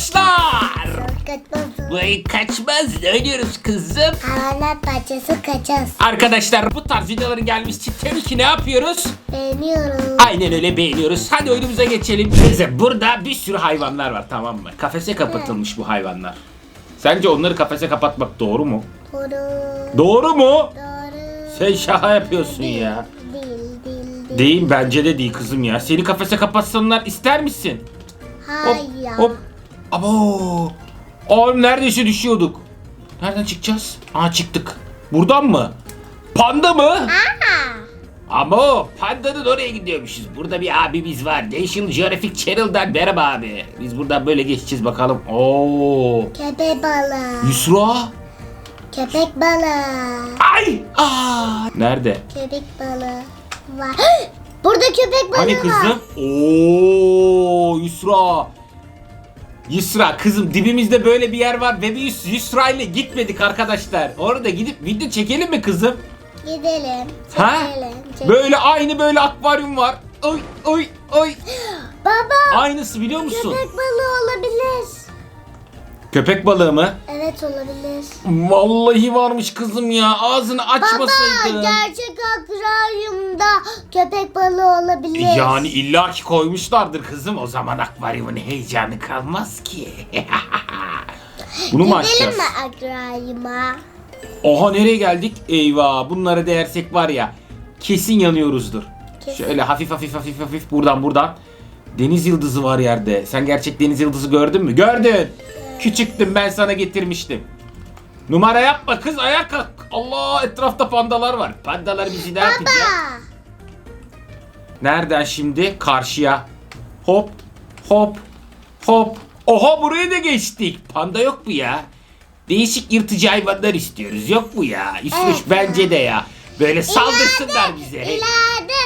arkadaşlar. Kaçmasın. Bu ay kaçmaz. Ne oynuyoruz kızım? Hayvanat bahçesi kaçız. Arkadaşlar bu tarz videoların gelmesi için tabii ki ne yapıyoruz? Beğeniyorum. Aynen öyle beğeniyoruz. Hadi oyunumuza geçelim. Kızım burada bir sürü hayvanlar var tamam mı? Kafese kapatılmış bu hayvanlar. Sence onları kafese kapatmak doğru mu? Doğru. Doğru mu? Doğru. Sen şaka yapıyorsun ya. Değil, değil, değil. Değil bence de değil kızım ya. Seni kafese kapatsanlar ister misin? Hop Hayır. hop. Abo. Oğlum neredeyse düşüyorduk. Nereden çıkacağız? Aa çıktık. Buradan mı? Panda mı? Ama o pandanın oraya gidiyormuşuz. Burada bir abimiz var. National Geographic Channel'dan merhaba abi. Biz buradan böyle geçeceğiz bakalım. Oo. Köpek balığı. Yusra. Köpek balığı. Ay. Aa. Nerede? Köpek balığı var. Burada köpek balığı Hani var. kızım? Oo Yusra. Yusra kızım dibimizde böyle bir yer var ve biz Yusra ile gitmedik arkadaşlar. Orada gidip video çekelim mi kızım? Gidelim. Ha? Çekelim. çekelim. Böyle aynı böyle akvaryum var. Oy oy oy. Baba. Aynısı biliyor musun? Köpek balığı olabilir. Köpek balığı mı? Evet olabilir. Vallahi varmış kızım ya. Ağzını Baba açmasaydın. gerçek akvaryumda köpek balığı olabilir. Yani illaki koymuşlardır kızım. O zaman akvaryumun heyecanı kalmaz ki. Bunu mu Gidelim açacağız? mi akvaryuma? Oha nereye geldik? Eyvah bunlara değersek var ya kesin yanıyoruzdur. Kesin. Şöyle hafif hafif hafif hafif buradan buradan. Deniz yıldızı var yerde. Sen gerçek deniz yıldızı gördün mü? Gördün. Küçüktüm ben sana getirmiştim. Numara yapma kız ayağa kalk. Allah etrafta pandalar var. Pandalar bizi ne yapacak? Nereden şimdi? Karşıya. Hop hop hop. Oha buraya da geçtik. Panda yok mu ya? Değişik yırtıcı hayvanlar istiyoruz. Yok mu ya? İsmiş Evet. bence de ya. Böyle saldırsınlar bize. İleride,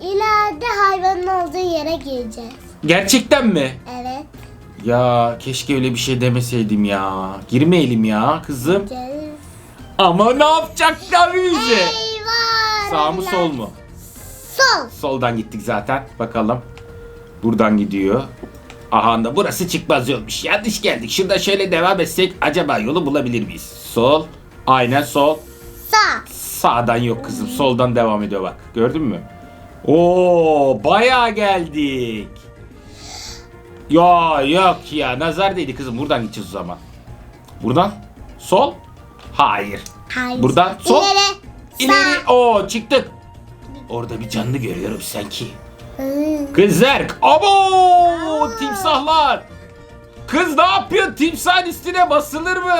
ileride hayvanın olduğu yere gireceğiz. Gerçekten mi? Evet. Ya keşke öyle bir şey demeseydim ya. Girmeyelim ya kızım. Gireceğiz. Ama ne yapacaklar bize? Eyvah. Sağ mı sol mu? Sol. Soldan gittik zaten. Bakalım. Buradan gidiyor. Aha da burası çıkmaz yolmuş. Yanlış geldik. Şurada şöyle devam etsek acaba yolu bulabilir miyiz? Sol. Aynen sol. Sağ. Sağdan yok kızım. Soldan devam ediyor bak. Gördün mü? Oo, bayağı geldik. Ya yok ya. Nazar değdi kızım. Buradan gideceğiz o zaman. Buradan. Sol. Hayır. Hayır. Buradan sol. İleri. İleri. Oo çıktık. Orada bir canlı görüyorum sanki. Hı. Kızlar. Abo! Timsahlar. Kız ne yapıyorsun? Timsahın üstüne basılır mı?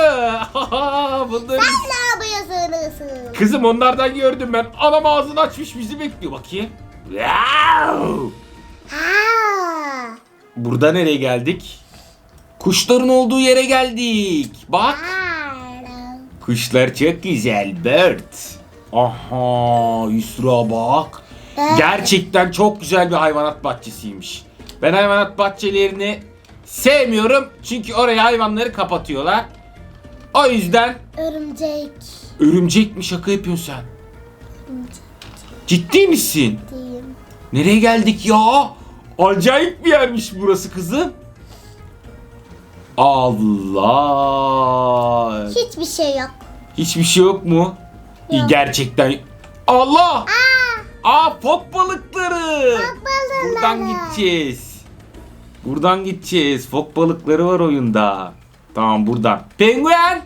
Bunları... Sen ne yapıyorsun? Kızım onlardan gördüm ben. Anam ağzını açmış bizi bekliyor. Bakayım. Wow! Ha. Burada nereye geldik? Kuşların olduğu yere geldik. Bak. Kuşlar çok güzel. Bird. Aha Yusra bak. Gerçekten çok güzel bir hayvanat bahçesiymiş. Ben hayvanat bahçelerini sevmiyorum. Çünkü oraya hayvanları kapatıyorlar. O yüzden Örümcek. örümcek mi şaka yapıyorsun sen? Ciddi misin? diyeyim. Nereye geldik ya? Acayip bir yermiş burası kızım. Allah. Hiçbir şey yok. Hiçbir şey yok mu? Yok. Gerçekten. Allah! Aa. Aa fok balıkları. balıkları. Buradan gideceğiz. Buradan gideceğiz. Fok balıkları var oyunda. Tamam buradan. Penguen.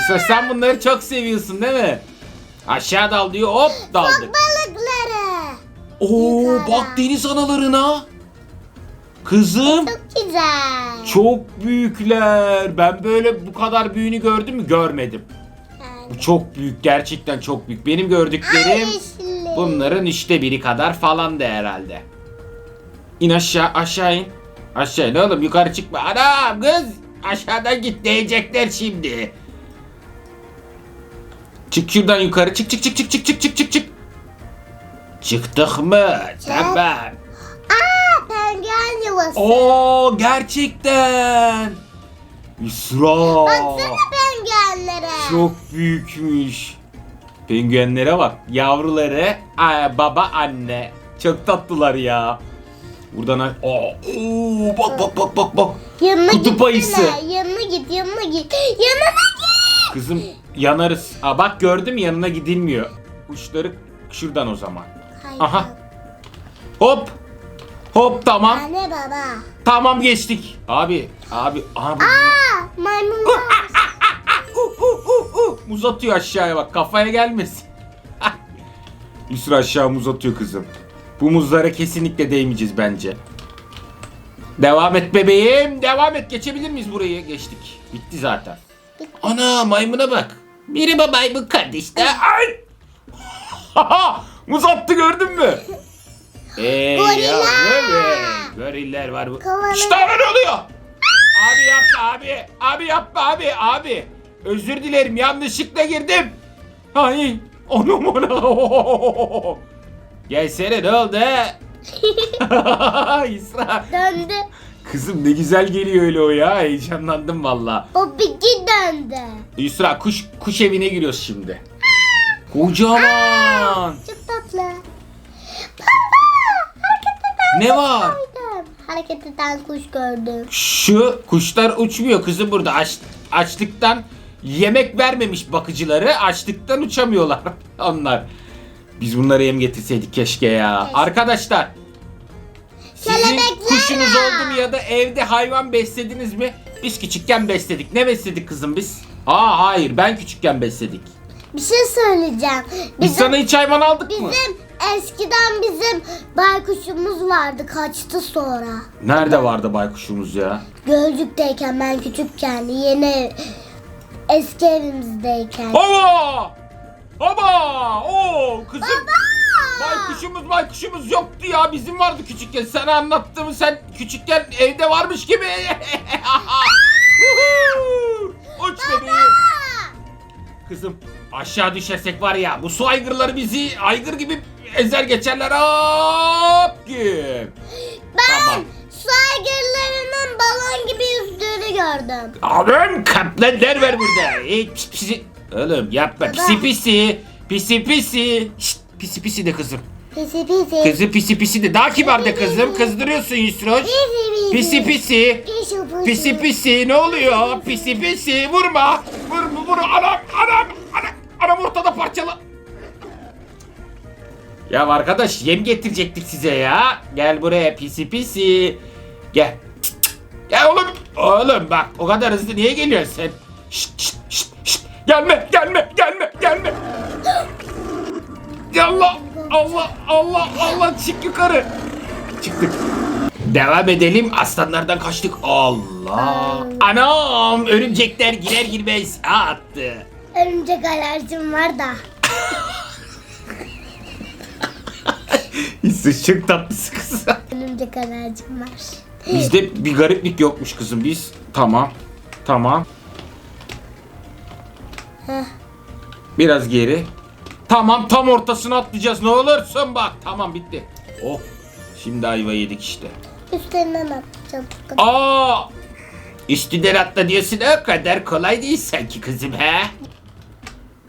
İşte sen bunları çok seviyorsun değil mi? Aşağı dal diyor hop daldık. Balıkları. Oo Yukarı. bak deniz analarına. Kızım Çok güzel. çok büyükler. Ben böyle bu kadar büyüğünü gördüm mü? Görmedim. Yani. Bu çok büyük gerçekten çok büyük. Benim gördüklerim Yeşilli. bunların üçte biri kadar falan da herhalde. İn aşağı aşağı in. Aşağı in oğlum yukarı çıkma. Anam kız aşağıdan git diyecekler şimdi. Çık şuradan yukarı çık çık çık çık çık çık çık çık çık. Çıktık mı? Tamam. Aa penguen yuvası. Oo gerçekten. Yusra. Baksana penguenlere. Çok büyükmüş. Penguenlere bak. Yavruları aa, baba anne. Çok tatlılar ya. Buradan Aa, oo, bak bak bak bak bak. Yanına Kutup ayısı. Yanına git, yanına git. Yanına git. Kızım yanarız. Aa, bak gördüm yanına gidilmiyor. Uçları şuradan o zaman. Aha. Hop. Hop tamam. Anne baba. Tamam geçtik. Abi abi abi. Aa, maymun var. Uh, uh, uh, uh. Muz atıyor aşağıya bak kafaya gelmesin. Yusra aşağı muz atıyor kızım. Bu muzlara kesinlikle değmeyeceğiz bence. Devam et bebeğim. Devam et. Geçebilir miyiz burayı? Geçtik. Bitti zaten. Ana maymuna bak. Merhaba maymun kardeş de. Ay! muz attı gördün mü? Ey Gorilla! Goriller var bu. Kovala. İşte ne oluyor? Abi yapma abi. Abi yapma abi. Abi. Özür dilerim yanlışlıkla girdim. Ay. Onu bana. Gelsene ne oldu? İsra. Döndü. Kızım ne güzel geliyor öyle o ya. Heyecanlandım valla. O peki döndü. Yusra kuş kuş evine giriyoruz şimdi. Kocaman. Çok tatlı. Ne var? Gördüm. Hareket eden kuş gördüm. Şu kuşlar uçmuyor kızım burada. Aç, açlıktan yemek vermemiş bakıcıları. Açlıktan uçamıyorlar onlar. Biz bunlara yem getirseydik keşke ya. Keşke. Arkadaşlar. Sizin Kelebekler kuşunuz oldu mu ya da evde hayvan beslediniz mi? Biz küçükken besledik. Ne besledik kızım biz? Aa hayır ben küçükken besledik. Bir şey söyleyeceğim. Biz Bizim, sana hiç hayvan aldık mı? bizim eskiden bizim baykuşumuz vardı kaçtı sonra. Nerede vardı baykuşumuz ya? Gölcük'teyken ben küçükken yeni eski evimizdeyken. Baba! Baba! Oo kızım. Baba! Baykuşumuz baykuşumuz yoktu ya bizim vardı küçükken sana anlattığımı sen küçükken evde varmış gibi. Uç bebeğim. Kızım aşağı düşersek var ya bu su aygırları bizi aygır gibi ezer geçerler hop güm. Ben Tamam. su aygırlarının balon gibi yüzdüğünü gördüm. Abim kaplanlar var burada. Hey, pis pisi. Oğlum yapma pisi pisi. Pisi pisi. Şşt, pisi pisi de kızım. Pisi pisi. Kızı pisi pisi de daha kibar de kızım. Kızdırıyorsun Yusroş. Pisi Pisi pisi. Pisi ne oluyor? Pisi pisi vurma. Vurma vur anam. Ortada parçalı. Ya arkadaş yem getirecektik size ya. Gel buraya pisi pisi. Gel. Gel oğlum. Oğlum bak o kadar hızlı niye geliyorsun sen? Şşt şşt şşt şşt. Gelme gelme gelme gelme. Allah Allah Allah Allah çık yukarı. Çıktık. Devam edelim. Aslanlardan kaçtık. Allah. Anam örümcekler girer girmez attı. Örümcek alerjim var da. Siz çok tatlısın kız. Örümcek alerjim var. Bizde bir gariplik yokmuş kızım. Biz tamam. Tamam. Heh. Biraz geri. Tamam tam ortasına atlayacağız. Ne olursun bak. Tamam bitti. Oh. Şimdi ayva yedik işte. Üstlerinden atacağım. Aa! Üstünden atla diyorsun o kadar kolay değil sanki kızım he.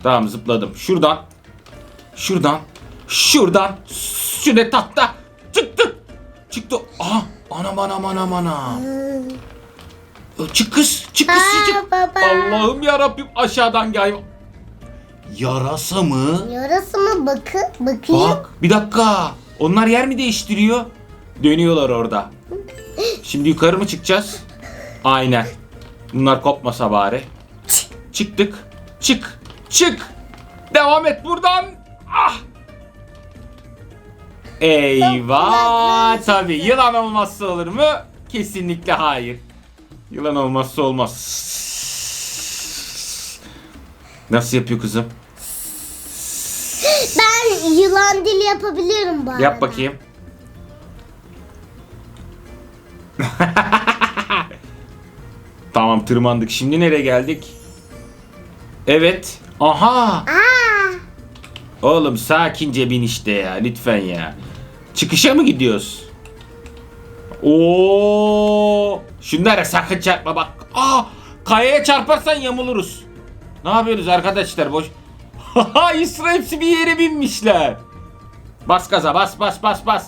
Tamam zıpladım. Şuradan. Şuradan. Şuradan. Süne tatla. Çıktı. Çıktı. Aha. Anam anam anam anam. Çık kız. Çık kız. Çık. Allah'ım ya Rabbim aşağıdan gel. Yarasa mı? Yarası mı? Bakın. Bakayım. Bak bir dakika. Onlar yer mi değiştiriyor? Dönüyorlar orada. Şimdi yukarı mı çıkacağız? Aynen. Bunlar kopmasa bari. Çıktık. Çık. Çık. Devam et buradan. Ah. Eyvah. Çok Tabii yılan olmazsa olur mu? Kesinlikle hayır. Yılan olmazsa olmaz. Nasıl yapıyor kızım? Ben yılan dili yapabiliyorum bu arada. Yap bakayım. tamam tırmandık. Şimdi nereye geldik? Evet. Aha. Aa, Oğlum sakince bin işte ya. Lütfen ya. Çıkışa mı gidiyoruz? Oo! Şunlara sakın çarpma bak. Aa! Kayaya çarparsan yamuluruz. Ne yapıyoruz arkadaşlar? Boş. Haha İsra hepsi bir yere binmişler. Bas gaza bas bas bas bas.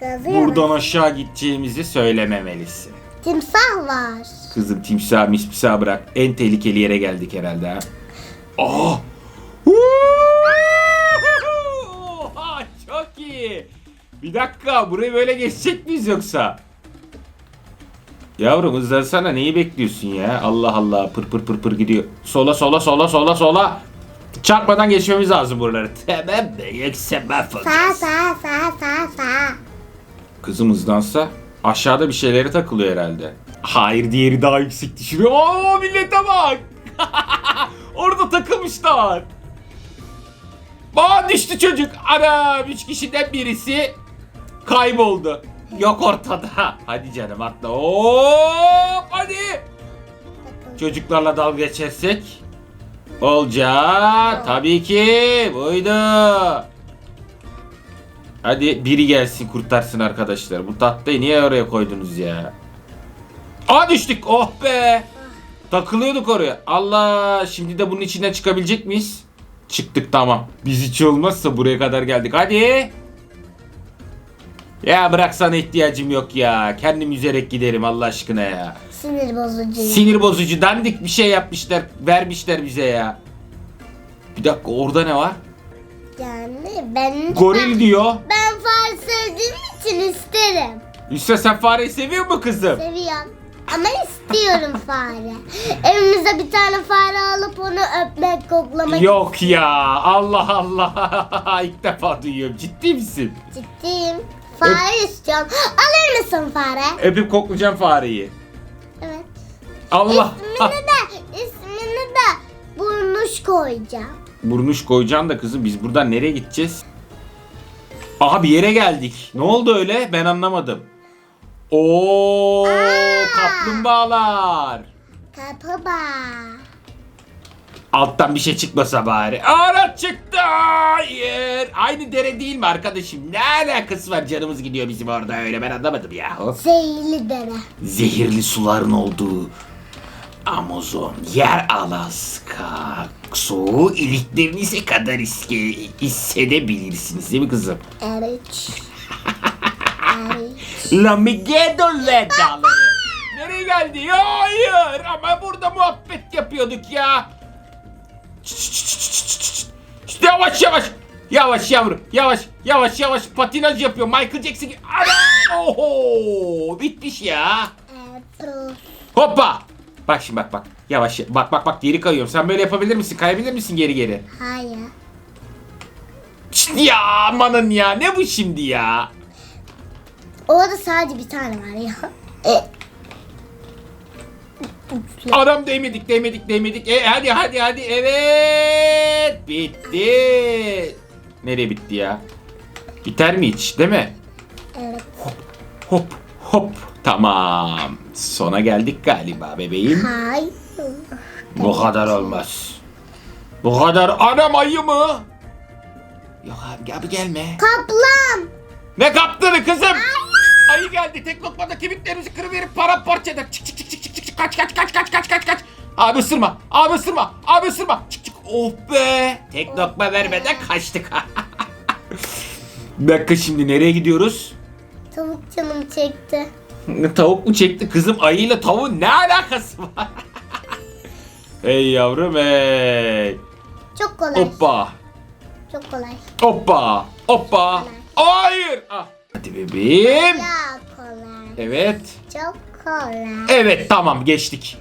Kazıyor. Buradan aşağı gideceğimizi söylememelisin. Timsah var. Kızım timsah mispisa bırak. En tehlikeli yere geldik herhalde ha. Aa! Oha, çok iyi. Bir dakika burayı böyle geçecek miyiz yoksa? Yavrum hızlansana neyi bekliyorsun ya? Allah Allah pır pır pır pır gidiyor. Sola sola sola sola sola. Çarpmadan geçmemiz lazım buraları. Tamam mı? Yoksa Sağ mahvolacağız. sağ sağ sağ sağ. Kızım hızlansa aşağıda bir şeylere takılıyor herhalde. Hayır diğeri daha yüksek düşürüyor. Oo millete bak. Orada takılmışlar. Aa düştü çocuk. Anam üç kişiden birisi kayboldu. Yok ortada. Hadi canım atla. Hop hadi. Çocuklarla dalga geçersek. Olacak. Tabii ki. Buydu. Hadi biri gelsin kurtarsın arkadaşlar. Bu tahtayı niye oraya koydunuz ya? Aa düştük. Oh be. Takılıyorduk oraya. Allah şimdi de bunun içinden çıkabilecek miyiz? Çıktık tamam. Biz hiç olmazsa buraya kadar geldik. Hadi. Ya bırak sana ihtiyacım yok ya. Kendim yüzerek giderim Allah aşkına ya. Sinir bozucu. Sinir bozucu dandik bir şey yapmışlar. Vermişler bize ya. Bir dakika orada ne var? yani ben Goril diyor. ben fare sevdiğim için isterim. Yusra sen fareyi seviyor mu kızım? Seviyorum. Ama istiyorum fare. Evimize bir tane fare alıp onu öpmek, koklamak Yok ya Allah Allah İlk defa duyuyorum ciddi misin? ciddiyim. Fare istiyorum. Alır mısın fare? Öpüp koklayacağım fareyi. Evet. Allah İsmini de ismini de burnuş koyacağım. Burnuş koyacaksın da kızım biz buradan nereye gideceğiz? Aha bir yere geldik. Ne oldu öyle ben anlamadım. Oo kaplumbağalar. Kapıba. Alttan bir şey çıkmasa bari. Ara çıktı. Hayır. Aynı dere değil mi arkadaşım? Ne alakası var canımız gidiyor bizim orada öyle ben anlamadım ya. Zehirli dere. zehirli suların olduğu Amazon, yer Alaska soğuğu iliklerinize kadar hiske- hissedebilirsiniz değil mi kızım? Evet. evet. La Miguedo'le dağları. Nereye geldi? Ya hayır ama burada muhabbet yapıyorduk ya. Yavaş yavaş. Yavaş yavrum. Yavaş yavaş yavaş patinaj yapıyor. Michael Jackson gibi. Ana! Oho! Bitmiş ya. Hoppa! Bak şimdi bak bak. Yavaş bak bak bak geri kayıyorum. Sen böyle yapabilir misin? Kayabilir misin geri geri? Hayır. Ya amanın ya. Ne bu şimdi ya? Orada sadece bir tane var ya. Adam değmedik değmedik değmedik. E, hadi hadi hadi. Evet. Bitti. Nereye bitti ya? Biter mi hiç değil mi? evet. Hop hop. Tamam. Sona geldik galiba bebeğim. Hayır. Bu kadar olmaz. Bu kadar anam ayı mı? Yok abi, abi gelme. Kaplan. Ne kaptığını kızım? Ayı geldi. Tek lokmada kemiklerimizi kırıverip paramparça eder. Çık çık çık çık çık çık çık. Kaç kaç kaç kaç kaç kaç kaç. Abi ısırma. Abi ısırma. Abi ısırma. Çık çık. Oh be. Tek lokma vermeden kaçtık. Bir dakika şimdi nereye gidiyoruz? Tavuk canım çekti. Tavuk mu çekti? Kızım ayıyla tavuğun ne alakası var? hey yavrum hey. Çok kolay. Hoppa. Çok kolay. Hoppa. Hoppa. Hayır. Ah. Hadi bebeğim. Ya kolay. Evet. Çok kolay. Evet tamam geçtik.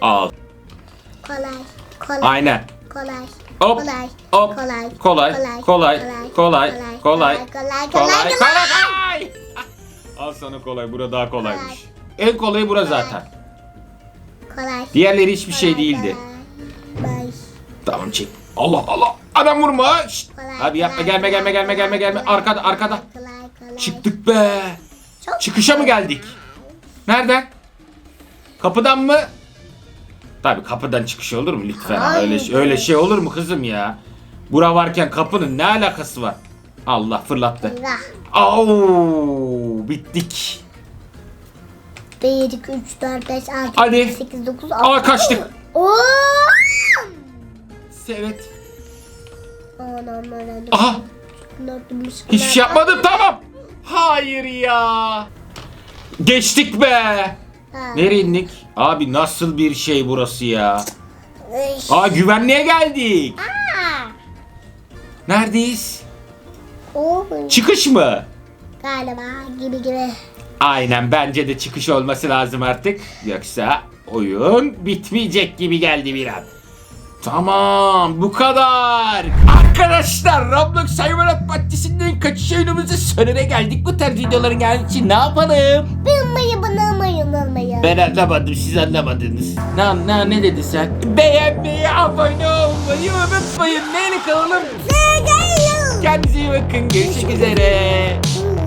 Al. Kolay. Kolay. Aynen. Kolay. Hop. Kolay. Hop. Kolay. Kolay. Kolay. Kolay. Kolay. Kolay. Kolay. Kolay. Kolay. Kolay. Kolay. Al sana kolay. Bura daha kolaymış. En kolayı bura zaten. Kolay. Diğerleri hiçbir şey değildi. Kolay. Tamam çek. Allah Allah. Adam vurma. Şşt. Kolay, Abi yapma kolay, gelme gelme gelme gelme gelme. Arkada arkada. Kolay. Çıktık be. Çok Çıkışa mı geldik? Nereden? Kapıdan mı? Tabii kapıdan çıkış olur mu lütfen? Hayır. Öyle öyle şey olur mu kızım ya? Bura varken kapının ne alakası var? Allah fırlattı. Eyvah. Au bittik. 1, 2, 3, 4, 5, 6, Hadi. 7, 8, 9, 10. Aa kaçtık. Oo! Evet. Aha hiçbir şey yapmadım tamam. Hayır ya. Geçtik be. Nereye indik? Abi nasıl bir şey burası ya? Aa güvenliğe geldik. Aa. Neredeyiz? Oo. Çıkış mı? Galiba gibi gibi. Aynen bence de çıkış olması lazım artık. Yoksa oyun bitmeyecek gibi geldi bir an. Tamam bu kadar. Arkadaşlar Roblox Hayvanat Bahçesi'nden kaçış oyunumuzun sonuna geldik. Bu tarz videoların geldiği için ne yapalım? Bilmeyi bana unutmayın. Ben anlamadım siz anlamadınız. Ne, ne, ne dedi sen? Beğenmeyi, abone olmayı unutmayın. Neyle kalalım? Kendinize iyi bakın. Görüşmek üzere.